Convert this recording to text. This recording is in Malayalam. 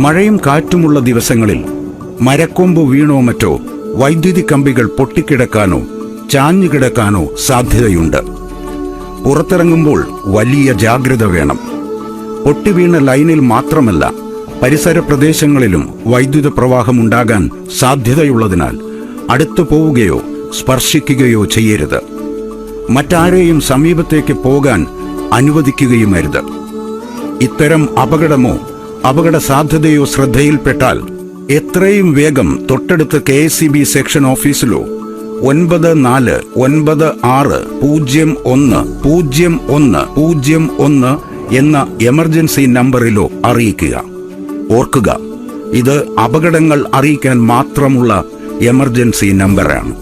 മഴയും കാറ്റുമുള്ള ദിവസങ്ങളിൽ മരക്കൊമ്പ് വീണോ മറ്റോ വൈദ്യുതി കമ്പികൾ പൊട്ടിക്കിടക്കാനോ ചാഞ്ഞുകിടക്കാനോ സാധ്യതയുണ്ട്. പുറത്തിറങ്ങുമ്പോൾ വലിയ ജാഗ്രത വേണം. പൊട്ടിവീണ ലൈനിൽ മാത്രമല്ല പരിസര പ്രദേശങ്ങളിലും വൈദ്യുത പ്രവാഹമുണ്ടാകാൻ സാധ്യതയുള്ളതിനാൽ അടുത്തു പോവുകയോ സ്പർശിക്കുകയോ ചെയ്യരുത്. മറ്റാരെയും സമീപത്തേക്ക് പോകാൻ അനുവദിക്കുകയുമരുത്. ഇത്തരം അപകടമോ അപകട സാധ്യതയോ ശ്രദ്ധയിൽപ്പെട്ടാൽ എത്രയും വേഗം തൊട്ടടുത്ത കെ എസ് ബി സെക്ഷൻ ഓഫീസിലോ ഒൻപത് നാല് ഒൻപത് ആറ് പൂജ്യം ഒന്ന് പൂജ്യം ഒന്ന് പൂജ്യം ഒന്ന് എന്ന എമർജൻസി നമ്പറിലോ അറിയിക്കുക. ഓർക്കുക ഇത് അപകടങ്ങൾ അറിയിക്കാൻ മാത്രമുള്ള എമർജൻസി നമ്പറാണ്.